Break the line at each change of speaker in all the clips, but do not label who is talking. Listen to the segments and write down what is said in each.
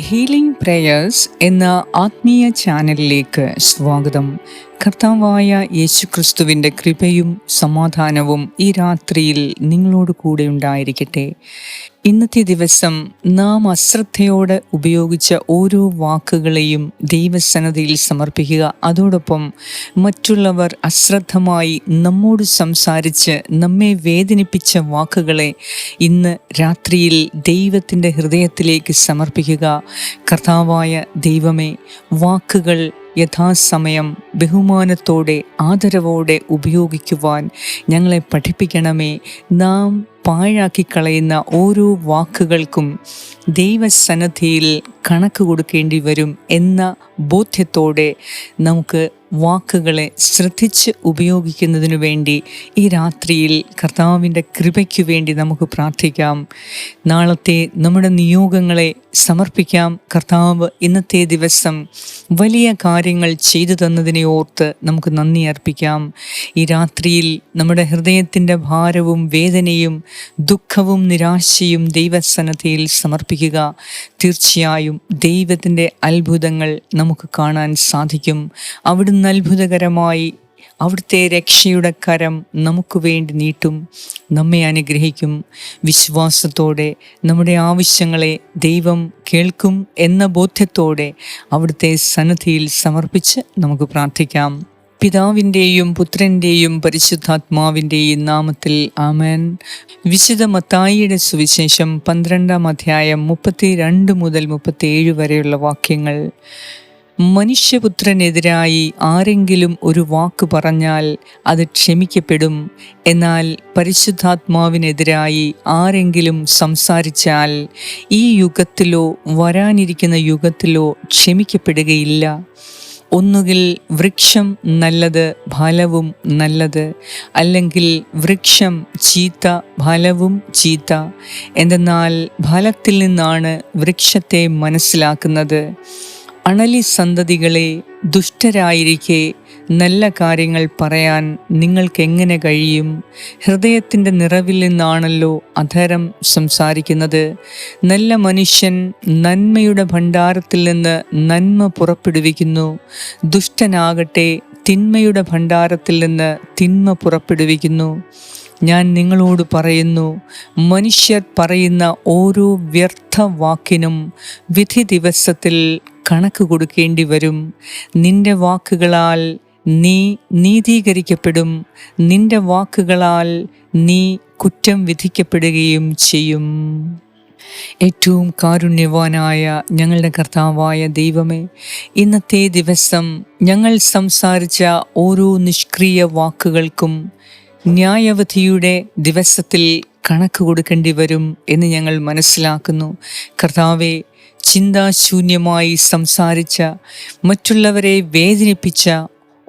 Healing prayers എന്ന ആത്മീയ ചാനലിലേക്ക് സ്വാഗതം. കർത്താവായ യേശുക്രിസ്തുവിന്റെ കൃപയും സമാധാനവും ഈ രാത്രിയിൽ നിങ്ങളോട് കൂടെ ഉണ്ടായിരിക്കട്ടെ. ഇന്നത്തെ ദിവസം നാം അശ്രദ്ധയോടെ ഉപയോഗിച്ച ഓരോ വാക്കുകളെയും ദൈവസന്നതിയിൽ സമർപ്പിക്കുക. അതോടൊപ്പം മറ്റുള്ളവർ അശ്രദ്ധമായി നമ്മോട് സംസാരിച്ച് നമ്മെ വേദനിപ്പിച്ച വാക്കുകളെ ഇന്ന് രാത്രിയിൽ ദൈവത്തിന്റെ ഹൃദയത്തിലേക്ക് സമർപ്പിക്കുക. കർത്താവായ ദൈവമേ വാക്കുകൾ യഥാസമയം ബഹുമാനത്തോടെ ആദരവോടെ ഉപയോഗിക്കുവാൻ ഞങ്ങളെ പഠിപ്പിക്കണമേ. നാം പാഴാക്കി കളയുന്ന ഓരോ വാക്കുകൾക്കും ദൈവസന്നദ്ധിയിൽ കണക്ക് കൊടുക്കേണ്ടി വരും എന്ന ബോധ്യത്തോടെ നമുക്ക് വാക്കുകളെ ശ്രദ്ധിച്ച് ഉപയോഗിക്കുന്നതിനു വേണ്ടി ഈ രാത്രിയിൽ കർത്താവിന്റെ കൃപയ്ക്കു വേണ്ടി നമുക്ക് പ്രാർത്ഥിക്കാം. നാളത്തെ നമ്മുടെ നിയോഗങ്ങളെ സമർപ്പിക്കാം. കർത്താവ് ഇന്നത്തെ ദിവസം വലിയ കാര്യങ്ങൾ ചെയ്തു തന്നതിനെ ഓർത്ത് നമുക്ക് നന്ദി അർപ്പിക്കാം. ഈ രാത്രിയിൽ നമ്മുടെ ഹൃദയത്തിന്റെ ഭാരവും വേദനയും ദുഃഖവും നിരാശയും ദൈവസന്നദ്ധയിൽ സമർപ്പിക്കുക. തീർച്ചയായും ദൈവത്തിന്റെ അത്ഭുതങ്ങൾ നമുക്ക് കാണാൻ സാധിക്കും. അവിടുന്ന് അത്ഭുതകരമായി അവിടുത്തെ രക്ഷയുടെ കരം നമുക്ക് വേണ്ടി നീട്ടും. നമ്മെ അനുഗ്രഹിക്കും. വിശ്വാസത്തോടെ നമ്മുടെ ആവശ്യങ്ങളെ ദൈവം കേൾക്കും എന്ന ബോധ്യത്തോടെ അവിടുത്തെ സന്നദ്ധിയിൽ സമർപ്പിച്ച് നമുക്ക് പ്രാർത്ഥിക്കാം. പിതാവിന്റെയും പുത്രന്റെയും പരിശുദ്ധാത്മാവിന്റെയും നാമത്തിൽ ആമേൻ. വിശുദ്ധ മത്തായിയുടെ സുവിശേഷം പന്ത്രണ്ടാം അധ്യായം മുപ്പത്തി രണ്ട് മുതൽ മുപ്പത്തിയേഴ് വരെയുള്ള വാക്യങ്ങൾ. മനുഷ്യപുത്രനെതിരായി ആരെങ്കിലും ഒരു വാക്ക് പറഞ്ഞാൽ അത് ക്ഷമിക്കപ്പെടും. എന്നാൽ പരിശുദ്ധാത്മാവിനെതിരായി ആരെങ്കിലും സംസാരിച്ചാൽ ഈ യുഗത്തിലോ വരാനിരിക്കുന്ന യുഗത്തിലോ ക്ഷമിക്കപ്പെടുകയില്ല. ഒന്നുകിൽ വൃക്ഷം നല്ലത് ഫലവും നല്ലത് അല്ലെങ്കിൽ വൃക്ഷം ചീത്ത ഫലവും ചീത്ത. എന്തെന്നാൽ ഫലത്തിൽ നിന്നാണ് വൃക്ഷത്തെ മനസ്സിലാക്കുന്നത്. അണലി സന്തതികളെ ദുഷ്ടരായിരിക്കെ നല്ല കാര്യങ്ങൾ പറയാൻ നിങ്ങൾക്ക് എങ്ങനെ കഴിയും? ഹൃദയത്തിന്റെ നിറവിൽ നിന്നാണല്ലോ അധരം സംസാരിക്കുന്നത്. നല്ല മനുഷ്യൻ നന്മയുടെ ഭണ്ഡാരത്തിൽ നിന്ന് നന്മ പുറപ്പെടുവിക്കുന്നു. ദുഷ്ടനാകട്ടെ തിന്മയുടെ ഭണ്ഡാരത്തിൽ നിന്ന് തിന്മ പുറപ്പെടുവിക്കുന്നു. ഞാൻ നിങ്ങളോട് പറയുന്നു മനുഷ്യർ പറയുന്ന ഓരോ വ്യർത്ഥ വാക്കിനും വിധി ദിവസത്തിൽ കണക്ക് കൊടുക്കേണ്ടി വരും. നിന്റെ വാക്കുകളാൽ നീ നീതീകരിക്കപ്പെടും. നിന്റെ വാക്കുകളാൽ നീ കുറ്റം വിധിക്കപ്പെടുകയും ചെയ്യും. ഏറ്റവും കാരുണ്യവാനായ ഞങ്ങളുടെ കർത്താവായ ദൈവമേ ഇന്നത്തെ ദിവസം ഞങ്ങൾ സംസാരിച്ച ഓരോ നിഷ്ക്രിയ വാക്കുകൾക്കും ന്യായവധിയുടെ ദിവസത്തിൽ കണക്ക് കൊടുക്കേണ്ടി വരും എന്ന് ഞങ്ങൾ മനസ്സിലാക്കുന്നു. കർത്താവെ ചിന്താശൂന്യമായി സംസാരിച്ച മറ്റുള്ളവരെ വേദനിപ്പിച്ച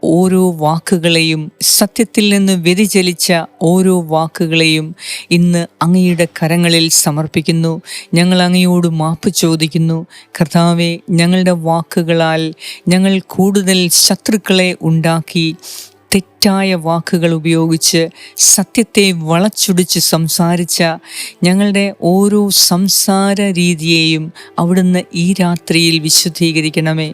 ഓരോ വാക്കുകളെയും സത്യത്തിൽ നിന്ന് വ്യതിചലിച്ച ഓരോ വാക്കുകളെയും ഇന്ന് അങ്ങയുടെ കരങ്ങളിൽ സമർപ്പിക്കുന്നു. ഞങ്ങൾ അങ്ങയോട് മാപ്പ് ചോദിക്കുന്നു. കർത്താവെ ഞങ്ങളുടെ വാക്കുകളാൽ ഞങ്ങൾ കൂടുതൽ ശത്രുക്കളെ ഉണ്ടാക്കി തെറ്റായ വാക്കുകൾ ഉപയോഗിച്ച് സത്യത്തെ വളച്ചൊടിച്ച് സംസാരിച്ച ഞങ്ങളുടെ ഓരോ സംസാര രീതിയെയും അവിടുന്ന് ഈ രാത്രിയിൽ വിശുദ്ധീകരിക്കണമേ.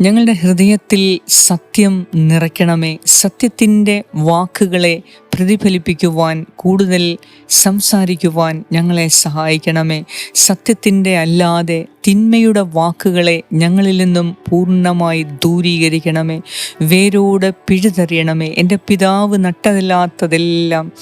ഞങ്ങളുടെ ഹൃദയത്തിൽ സത്യം നിറയ്ക്കണമേ. സത്യത്തിന്റെ വാക്കുകളെ പ്രതിഫലിപ്പിക്കുവാൻ കൂടുതൽ സംസാരിക്കുവാൻ ഞങ്ങളെ സഹായിക്കണമേ. സത്യത്തിന്റെ അല്ലാതെ തിന്മയുടെ വാക്കുകളെ ഞങ്ങളിൽ നിന്നും പൂർണമായി ദൂരീകരിക്കണമേ. വേരോടെ പിഴുതെറിയണമേ. എന്റെ പിതാവ് നട്ടതല്ലാത്തതെല്ലാം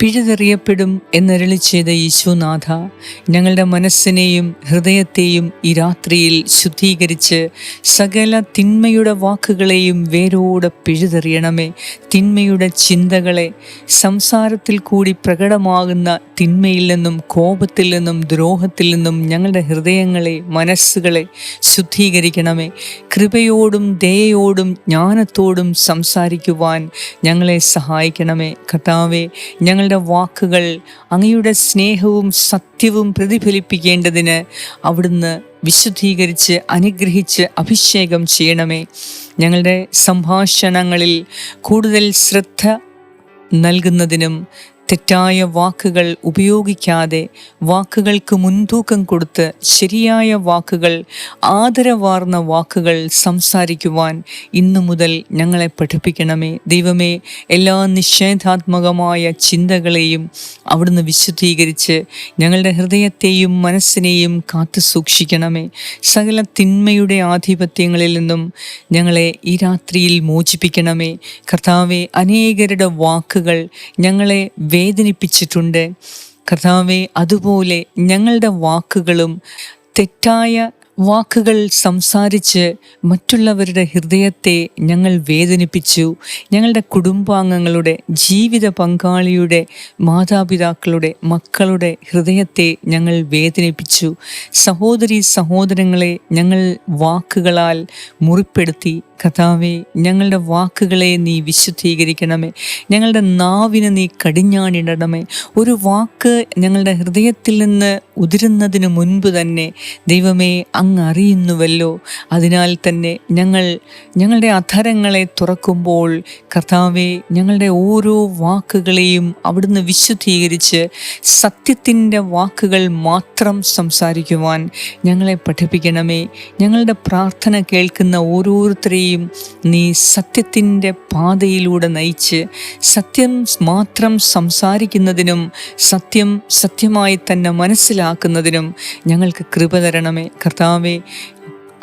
പിഴുതെറിയപ്പെടും എന്നരളി ചെയ്ത യേശുനാഥ ഞങ്ങളുടെ മനസ്സിനെയും ഹൃദയത്തെയും ഈ രാത്രിയിൽ ശുദ്ധീകരിച്ച് സകല തിന്മയുടെ വാക്കുകളെയും വേരോടെ പിഴുതെറിയണമേ. തിന്മയുടെ ചിന്തകളെ സംസാരത്തിൽ കൂടി പ്രകടമാകുന്ന തിന്മയിൽ നിന്നും കോപത്തിൽ നിന്നും ദ്രോഹത്തിൽ നിന്നും ഞങ്ങളുടെ ഹൃദയങ്ങളെ മനസ്സുകളെ ശുദ്ധീകരിക്കണമേ. കൃപയോടും ദയയോടും ജ്ഞാനത്തോടും സംസാരിക്കുവാൻ ഞങ്ങളെ സഹായിക്കണമേ. കർത്താവെ ഞങ്ങൾ ഞങ്ങളുടെ വാക്കുകൾ അങ്ങയുടെ സ്നേഹവും സത്യവും പ്രതിഫലിപ്പിക്കേണ്ടതിന് അവിടുന്ന് വിശുദ്ധീകരിച്ച് അനുഗ്രഹിച്ച് അഭിഷേകം ചെയ്യണമേ. ഞങ്ങളുടെ സംഭാഷണങ്ങളിൽ കൂടുതൽ ശ്രദ്ധ നൽകുന്നതിനും തെറ്റായ വാക്കുകൾ ഉപയോഗിക്കാതെ വാക്കുകൾക്ക് മുൻതൂക്കം കൊടുത്ത് ശരിയായ വാക്കുകൾ ആദരവാർന്ന വാക്കുകൾ സംസാരിക്കുവാൻ ഇന്നു മുതൽ ഞങ്ങളെ പഠിപ്പിക്കണമേ. ദൈവമേ എല്ലാ നിഷേധാത്മകമായ ചിന്തകളെയും അവിടുന്ന് വിശുദ്ധീകരിച്ച് ഞങ്ങളുടെ ഹൃദയത്തെയും മനസ്സിനെയും കാത്തു സൂക്ഷിക്കണമേ. സകല തിന്മയുടെ ആധിപത്യങ്ങളിൽ നിന്നും ഞങ്ങളെ ഈ രാത്രിയിൽ മോചിപ്പിക്കണമേ. കർത്താവെ അനേകരുടെ വാക്കുകൾ ഞങ്ങളെ വേദനിപ്പിച്ചിട്ടുണ്ട്. കർത്താവെ അതുപോലെ ഞങ്ങളുടെ വാക്കുകളും തെറ്റായ വാക്കുകൾ സംസാരിച്ച് മറ്റുള്ളവരുടെ ഹൃദയത്തെ ഞങ്ങൾ വേദനിപ്പിച്ചു. ഞങ്ങളുടെ കുടുംബാംഗങ്ങളുടെ ജീവിത പങ്കാളിയുടെ മാതാപിതാക്കളുടെ മക്കളുടെ ഹൃദയത്തെ ഞങ്ങൾ വേദനിപ്പിച്ചു. സഹോദരി സഹോദരങ്ങളെ ഞങ്ങൾ വാക്കുകളാൽ മുറിപ്പെടുത്തി. കഥാവെ ഞങ്ങളുടെ വാക്കുകളെ നീ വിശുദ്ധീകരിക്കണമേ. ഞങ്ങളുടെ നാവിന് നീ കടിഞ്ഞാണിടണമേ. ഒരു വാക്ക് ഞങ്ങളുടെ ഹൃദയത്തിൽ നിന്ന് ഉതിരുന്നതിന് മുൻപ് തന്നെ ദൈവമേ അങ്ങ് അറിയുന്നുവല്ലോ. അതിനാൽ തന്നെ ഞങ്ങൾ ഞങ്ങളുടെ അധരങ്ങളെ തുറക്കുമ്പോൾ കർത്താവെ ഞങ്ങളുടെ ഓരോ വാക്കുകളെയും അവിടുന്ന് വിശുദ്ധീകരിച്ച് സത്യത്തിന്റെ വാക്കുകൾ മാത്രം സംസാരിക്കുവാൻ ഞങ്ങളെ പഠിപ്പിക്കണമേ. ഞങ്ങളുടെ പ്രാർത്ഥന കേൾക്കുന്ന ഓരോരുത്തരെയും നീ സത്യത്തിന്റെ പാതയിലൂടെ നയിച്ച് സത്യം മാത്രം സംസാരിക്കുന്നതിനും സത്യം സത്യമായി തന്നെ മനസ്സിലാക്കുന്നതിനും ഞങ്ങൾക്ക് കൃപ തരണമേ. കർത്താവെ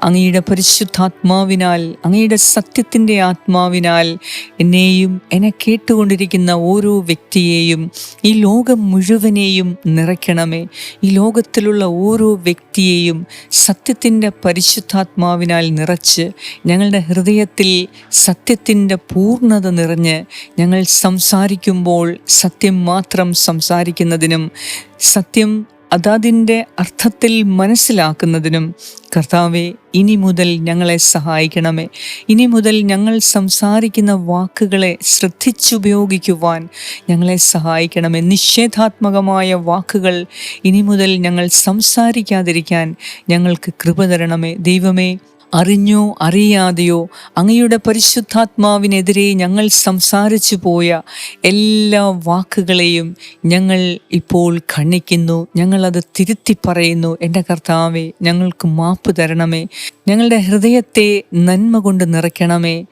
അങ്ങയുടെ പരിശുദ്ധാത്മാവിനാൽ അങ്ങയുടെ സത്യത്തിന്റെ ആത്മാവിനാൽ എന്നെയും എന്നെ കേട്ടുകൊണ്ടിരിക്കുന്ന ഓരോ വ്യക്തിയെയും ഈ ലോകം മുഴുവനെയും നിറയ്ക്കണമേ. ഈ ലോകത്തിലുള്ള ഓരോ വ്യക്തിയെയും സത്യത്തിന്റെ പരിശുദ്ധാത്മാവിനാൽ നിറച്ച് ഞങ്ങളുടെ ഹൃദയത്തിൽ സത്യത്തിന്റെ പൂർണത നിറഞ്ഞ് ഞങ്ങൾ സംസാരിക്കുമ്പോൾ സത്യം മാത്രം സംസാരിക്കുന്നതിനും സത്യം അതതിന്റെ അർത്ഥത്തിൽ മനസ്സിലാക്കുന്നതിനും കർത്താവെ ഇനി മുതൽ ഞങ്ങളെ സഹായിക്കണമേ. ഇനി മുതൽ ഞങ്ങൾ സംസാരിക്കുന്ന വാക്കുകളെ ശ്രദ്ധിച്ചുപയോഗിക്കുവാൻ ഞങ്ങളെ സഹായിക്കണമേ. നിഷേധാത്മകമായ വാക്കുകൾ ഇനി മുതൽ ഞങ്ങൾ സംസാരിക്കാതിരിക്കാൻ ഞങ്ങൾക്ക് കൃപ തരണമേ. ദൈവമേ അറിഞ്ഞോ അറിയാതെയോ അങ്ങയുടെ പരിശുദ്ധാത്മാവിനെതിരെ ഞങ്ങൾ സംസാരിച്ചു പോയ എല്ലാ വാക്കുകളെയും ഞങ്ങൾ ഇപ്പോൾ ഖണ്ഡിക്കുന്നു. ഞങ്ങളത് തിരുത്തി പറയുന്നു. എന്റെ കർത്താവെ ഞങ്ങൾക്ക് മാപ്പ് തരണമേ. ഞങ്ങളുടെ ഹൃദയത്തെ നന്മ കൊണ്ട് നിറയ്ക്കണമേ.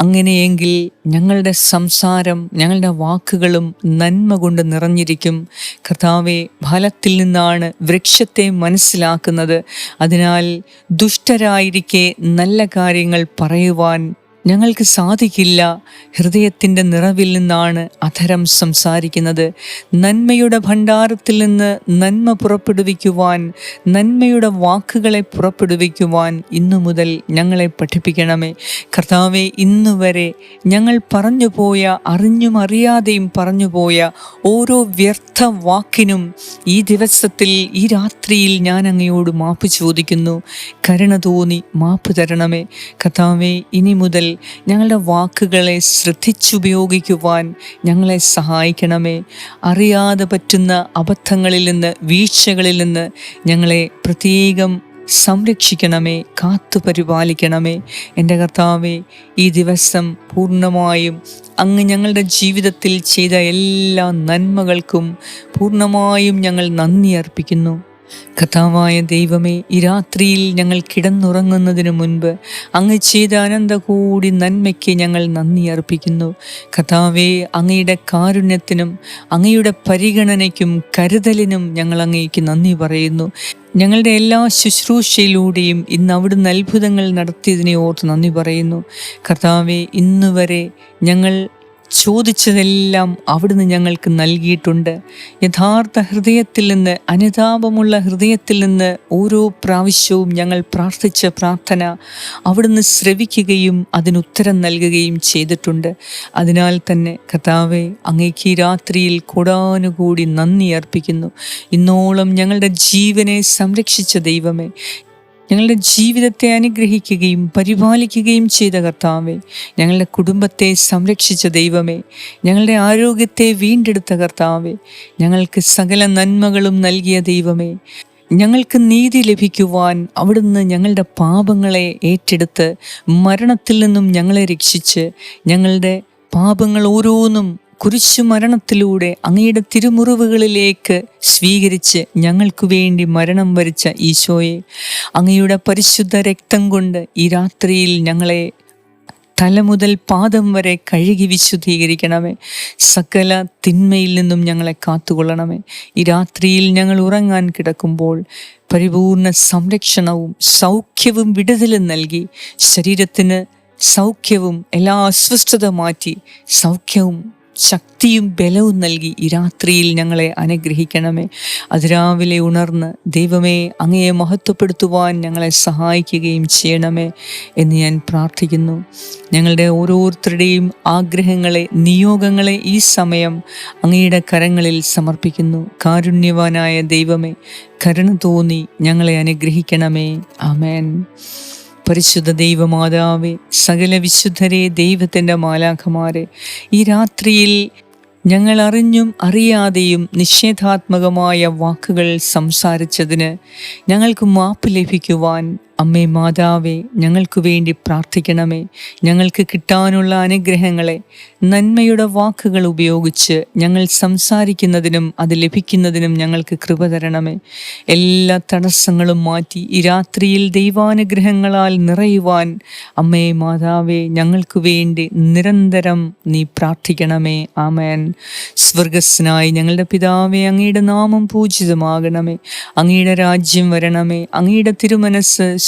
അങ്ങനെയെങ്കിൽ ഞങ്ങളുടെ സംസാരം ഞങ്ങളുടെ വാക്കുകളും നന്മ കൊണ്ട് നിറഞ്ഞിരിക്കും. കർത്താവെ ഫലത്തിൽ നിന്നാണ് വൃക്ഷത്തെ മനസ്സിലാക്കുന്നത്. അതിനാൽ ദുഷ്ടരായിരിക്കെ നല്ല കാര്യങ്ങൾ പറയുവാൻ ഞങ്ങൾക്ക് സാധിക്കില്ല. ഹൃദയത്തിന്റെ നിറവിൽ നിന്നാണ് അധരം സംസാരിക്കുന്നത്. നന്മയുടെ ഭണ്ഡാരത്തിൽ നിന്ന് നന്മ പുറപ്പെടുവിക്കുവാൻ നന്മയുടെ വാക്കുകളെ പുറപ്പെടുവിക്കുവാൻ ഇന്നു മുതൽ ഞങ്ങളെ പഠിപ്പിക്കണമേ. കർത്താവെ ഇന്നു വരെ ഞങ്ങൾ പറഞ്ഞുപോയ അറിഞ്ഞും അറിയാതെയും പറഞ്ഞുപോയ ഓരോ വ്യർത്ഥ വാക്കിനും ഈ ദിവസത്തിൽ ഈ രാത്രിയിൽ ഞാൻ അങ്ങയോട് മാപ്പ് ചോദിക്കുന്നു. കരുണ തോന്നി മാപ്പ് തരണമേ. കർത്താവെ ഇനി മുതൽ ഞങ്ങളുടെ വാക്കുകളെ ശ്രദ്ധിച്ചുപയോഗിക്കുവാൻ ഞങ്ങളെ സഹായിക്കണമേ. അറിയാതെ പറ്റുന്ന അബദ്ധങ്ങളിൽ നിന്ന് വീഴ്ചകളിൽ നിന്ന് ഞങ്ങളെ പ്രത്യേകം സംരക്ഷിക്കണമേ കാത്തു പരിപാലിക്കണമേ. എന്റെ കർത്താവെ ഈ ദിവസം പൂർണമായും അങ്ങ് ഞങ്ങളുടെ ജീവിതത്തിൽ ചെയ്ത എല്ലാ നന്മകൾക്കും പൂർണമായും ഞങ്ങൾ നന്ദി അർപ്പിക്കുന്നു. കഥാവായ ദൈവമേ ഈ രാത്രിയിൽ ഞങ്ങൾ കിടന്നുറങ്ങുന്നതിനു മുൻപ് അങ്ങ് ചെയ്ത അനന്ത കൂടി നന്മയ്ക്ക് ഞങ്ങൾ നന്ദി അർപ്പിക്കുന്നു. കഥാവേ അങ്ങയുടെ കാരുണ്യത്തിനും അങ്ങയുടെ പരിഗണനയ്ക്കും കരുതലിനും ഞങ്ങൾ അങ്ങേക്ക് നന്ദി പറയുന്നു. ഞങ്ങളുടെ എല്ലാ ശുശ്രൂഷയിലൂടെയും ഇന്ന് അവിടുന്ന് അത്ഭുതങ്ങൾ നടത്തിയതിനെ ഓർത്ത് നന്ദി പറയുന്നു. കർത്താവെ ഇന്നുവരെ ഞങ്ങൾ ചോദിച്ചതെല്ലാം അവിടുന്ന് ഞങ്ങൾക്ക് നൽകിയിട്ടുണ്ട്. യഥാർത്ഥ ഹൃദയത്തിൽ നിന്ന് അനുതാപമുള്ള ഹൃദയത്തിൽ നിന്ന് ഓരോ പ്രാവശ്യവും ഞങ്ങൾ പ്രാർത്ഥിച്ച പ്രാർത്ഥന അവിടുന്ന് ശ്രവിക്കുകയും അതിനുത്തരം നൽകുകയും ചെയ്തിട്ടുണ്ട്. അതിനാൽ തന്നെ കഥാവെ അങ്ങേക്ക് രാത്രിയിൽ കൂടാനുകൂടി നന്ദി അർപ്പിക്കുന്നു. ഇന്നോളം ഞങ്ങളുടെ ജീവനെ സംരക്ഷിച്ച ദൈവമേ ഞങ്ങളുടെ ജീവിതത്തെ അനുഗ്രഹിക്കുകയും പരിപാലിക്കുകയും ചെയ്ത കർത്താവേ ഞങ്ങളുടെ കുടുംബത്തെ സംരക്ഷിച്ച ദൈവമേ ഞങ്ങളുടെ ആരോഗ്യത്തെ വീണ്ടെടുത്ത കർത്താവേ ഞങ്ങൾക്ക് സകല നന്മകളും നൽകിയ ദൈവമേ ഞങ്ങൾക്ക് നീതി ലഭിക്കുവാൻ അവിടുന്ന് ഞങ്ങളുടെ പാപങ്ങളെ ഏറ്റെടുത്ത് മരണത്തിൽ നിന്നും ഞങ്ങളെ രക്ഷിച്ച് ഞങ്ങളുടെ പാപങ്ങൾ ഓരോന്നും കുരിശുമരണത്തിലൂടെ അങ്ങയുടെ തിരുമുറിവുകളിലേക്ക് സ്വീകരിച്ച് ഞങ്ങൾക്കു വേണ്ടി മരണം വരിച്ച ഈശോയെ അങ്ങയുടെ പരിശുദ്ധ രക്തം കൊണ്ട് ഈ രാത്രിയിൽ ഞങ്ങളെ തല മുതൽ പാദം വരെ കഴുകി വിശുദ്ധീകരിക്കണമേ. സകല തിന്മയിൽ നിന്നും ഞങ്ങളെ കാത്തുകൊള്ളണമേ. ഈ രാത്രിയിൽ ഞങ്ങൾ ഉറങ്ങാൻ കിടക്കുമ്പോൾ പരിപൂർണ സംരക്ഷണവും സൗഖ്യവും വിടുതലും നൽകി ശരീരത്തിന് സൗഖ്യവും എല്ലാ അസ്വസ്ഥത മാറ്റി സൗഖ്യവും ശക്തിയും ബലവും നൽകി ഈ രാത്രിയിൽ ഞങ്ങളെ അനുഗ്രഹിക്കണമേ. അതിരാവിലെ ഉണർന്ന് ദൈവമേ അങ്ങയെ മഹത്വപ്പെടുത്തുവാൻ ഞങ്ങളെ സഹായിക്കുകയും ചെയ്യണമേ എന്ന് ഞാൻ പ്രാർത്ഥിക്കുന്നു. ഞങ്ങളുടെ ഓരോരുത്തരുടെയും ആഗ്രഹങ്ങളെ നിയോഗങ്ങളെ ഈ സമയം അങ്ങയുടെ കരങ്ങളിൽ സമർപ്പിക്കുന്നു. കാരുണ്യവാനായ ദൈവമേ കരുണ തോന്നി ഞങ്ങളെ അനുഗ്രഹിക്കണമേ. ആമേൻ. പരിശുദ്ധ ദൈവമാതാവേ സകല വിശുദ്ധരെ ദൈവത്തിന്റെ മാലാഖമാരെ ഈ രാത്രിയിൽ ഞങ്ങൾ അറിഞ്ഞും അറിയാതെയും നിഷേധാത്മകമായ വാക്കുകൾ സംസാരിച്ചതിന് ഞങ്ങൾക്ക് മാപ്പ് ലഭിക്കുവാൻ അമ്മേ മാതാവേ ഞങ്ങൾക്ക് വേണ്ടി പ്രാർത്ഥിക്കണമേ. ഞങ്ങൾക്ക് കിട്ടാനുള്ള അനുഗ്രഹങ്ങളെ നന്മയുടെ വാക്കുകൾ ഉപയോഗിച്ച് ഞങ്ങൾ സംസാരിക്കുന്നതിനും അത് ലഭിക്കുന്നതിനും ഞങ്ങൾക്ക് കൃപ തരണമേ. എല്ലാ തടസ്സങ്ങളും മാറ്റി ഈ രാത്രിയിൽ ദൈവാനുഗ്രഹങ്ങളാൽ നിറയുവാൻ അമ്മേ മാതാവേ ഞങ്ങൾക്ക് വേണ്ടി നിരന്തരം നീ പ്രാർത്ഥിക്കണമേ. ആമേൻ. സ്വർഗസ്നായി ഞങ്ങളുടെ പിതാവേ അങ്ങയുടെ നാമം പൂജിതമാകണമേ. അങ്ങയുടെ രാജ്യം വരണമേ. അങ്ങയുടെ തിരുമനസ്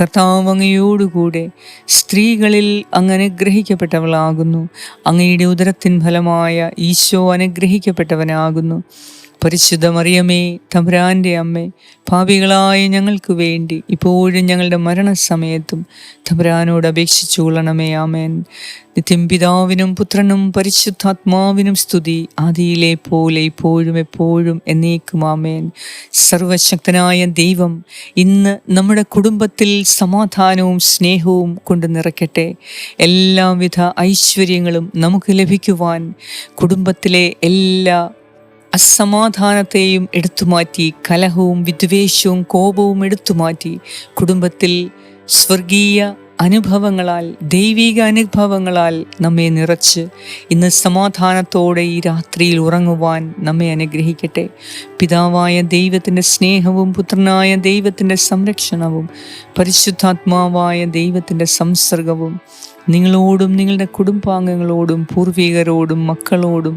കർത്താവ് അങ്ങയോടുകൂടെ സ്ത്രീകളിൽ അങ്ങ് അനുഗ്രഹിക്കപ്പെട്ടവളാകുന്നു അങ്ങയുടെ ഉദരത്തിൻ ഫലമായ ഈശോ അനുഗ്രഹിക്കപ്പെട്ടവനാകുന്നു. പരിശുദ്ധ മറിയമേ തമ്പുരാന്റെ അമ്മ പാപികളായ ഞങ്ങൾക്ക് വേണ്ടി ഇപ്പോഴും ഞങ്ങളുടെ മരണസമയത്തും തമ്പുരാനോട് അപേക്ഷിച്ചുകൊള്ളണമേ ആമേൻ. നിത്യം പിതാവിനും പുത്രനും പരിശുദ്ധാത്മാവിനും സ്തുതി ആദിയിലെ പോലെ ഇപ്പോഴും എപ്പോഴും എന്നേക്കും ആമേൻ. സർവശക്തനായ ദൈവം ഇന്ന് നമ്മുടെ കുടുംബത്തിൽ സമാധാനവും സ്നേഹവും കൊണ്ട് നിറയ്ക്കട്ടെ. എല്ലാവിധ ഐശ്വര്യങ്ങളും നമുക്ക് ലഭിക്കുവാൻ കുടുംബത്തിലെ എല്ലാ അസമാധാനത്തെയും എടുത്തുമാറ്റി കലഹവും വിദ്വേഷവും കോപവും എടുത്തുമാറ്റി കുടുംബത്തിൽ സ്വർഗീയ അനുഭവങ്ങളാൽ ദൈവിക അനുഭവങ്ങളാൽ നമ്മെ നിറച്ച് ഇന്ന് സമാധാനത്തോടെ ഈ രാത്രിയിൽ ഉറങ്ങുവാൻ നമ്മെ അനുഗ്രഹിക്കട്ടെ. പിതാവായ ദൈവത്തിന്റെ സ്നേഹവും പുത്രനായ ദൈവത്തിന്റെ സംരക്ഷണവും പരിശുദ്ധാത്മാവായ ദൈവത്തിന്റെ സംസർഗവും നിങ്ങളോടും നിങ്ങളുടെ കുടുംബാംഗങ്ങളോടും പൂർവികരോടും മക്കളോടും